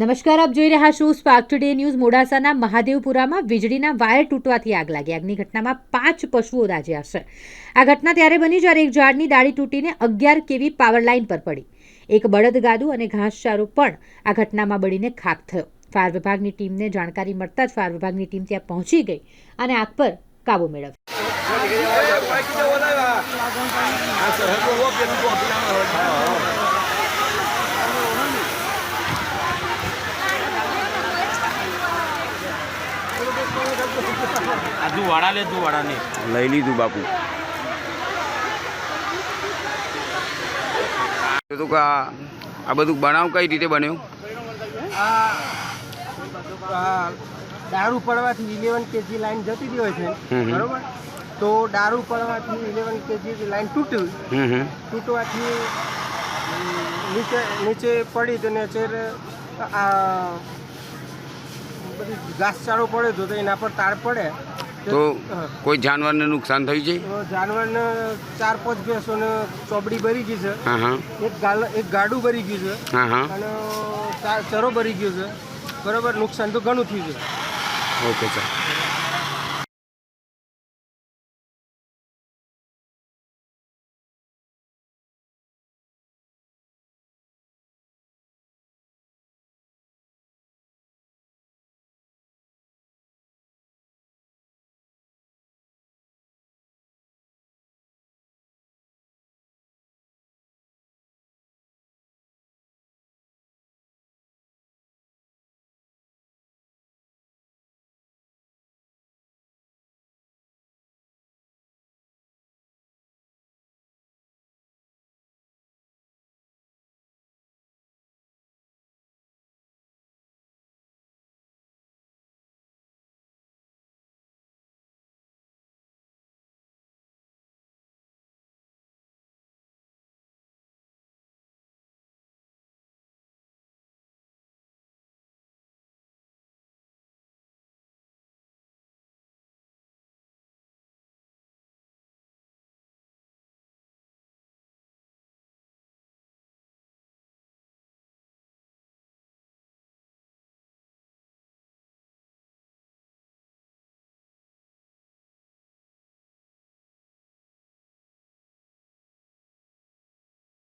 નમસ્કાર, આપ જોઈ રહ્યા છો સ્પાર્ક ટુડે ન્યૂઝ મોડાસાના મહાદેવપુરામાં વીજળીના વાયર તૂટવાથી આગ લાગી. આગની ઘટનામાં પાંચ પશુઓ દાજ્યા છે. આ ઘટના ત્યારે બની જ્યારે એક ઝાડની ડાળી તૂટીને અગિયાર કેવી પાવર લાઇન પર પડી. એક બળદગાદું અને ઘાસચારો પણ આ ઘટનામાં બળીને ખાખ થયો. ફાયર વિભાગની ટીમને જાણકારી મળતા જ ફાયર વિભાગની ટીમ ત્યાં પહોંચી ગઈ અને આગ પર કાબુ મેળવ્યો. આ દુવાડા લે દુવાડા લઈ લીધું બાપુ. તો કે આ બધું બનાવ કઈ રીતે બન્યું? દારૂ પડવાથી ઇલેવન કેજી લાઈન જતી રહી હોય છે. બરોબર? તો દારૂ પડવાથી ઇલેવન કેજી લાઈન તૂટ્યું. તૂટવાથી નીચે નીચે પડી તો નેચર આ બધી ઘાસચારો પડે તો એના પર તાર પડે. તો કોઈ જાનવરને નુકસાન થયું છે જાનવરને ચાર પાંચ ભેંસોને ચોપડી ભરી ગઈ છે. એક ગાલ એક ગાડું ભરી ગયું છે. અને ચાર ચરો ભરી ગયો છે. બરોબર નુકસાન તો ઘણું થયું છે. Okay sir